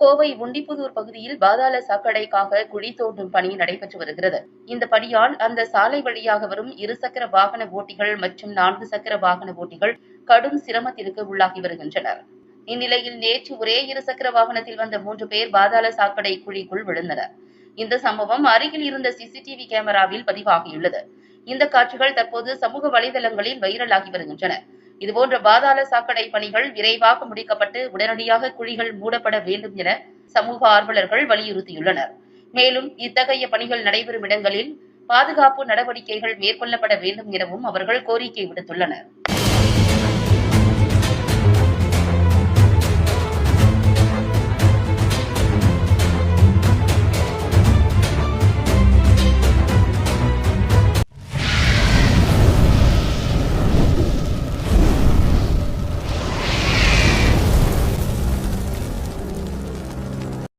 கோவை உண்டிப்புதூர் பகுதியில் பாதாள சாக்கடைக்காக குழி தோண்டும் பணி நடைபெற்று வருகிறது. இந்த பணியால் அந்த சாலை வழியாக வரும் இருசக்கர வாகன ஓட்டிகள் மற்றும் நான்கு சக்கர வாகன ஓட்டிகள் கடும் சிரமத்திற்கு உள்ளாகி வருகின்றனர். இந்நிலையில் நேற்று ஒரே இருசக்கர வாகனத்தில் வந்த மூன்று பேர் பாதாள சாக்கடை குழிக்குள் விழுந்தனர். இந்த சம்பவம் அருகில் இருந்த சிசிடிவி கேமராவில் பதிவாகியுள்ளது. இந்த காட்சிகள் தற்போது சமூக வலைதளங்களில் வைரலாகி வருகின்றன. இதுபோன்ற பாதாள சாக்கடை பணிகள் விரைவாக முடிக்கப்பட்டு உடனடியாக குழிகள் மூடப்பட வேண்டும் என சமூக ஆர்வலர்கள் வலியுறுத்தியுள்ளனர். மேலும் இத்தகைய பணிகள் நடைபெறும் இடங்களில் பாதுகாப்பு நடவடிக்கைகள் மேற்கொள்ளப்பட வேண்டும் எனவும் அவர்கள் கோரிக்கை விடுத்துள்ளனர்.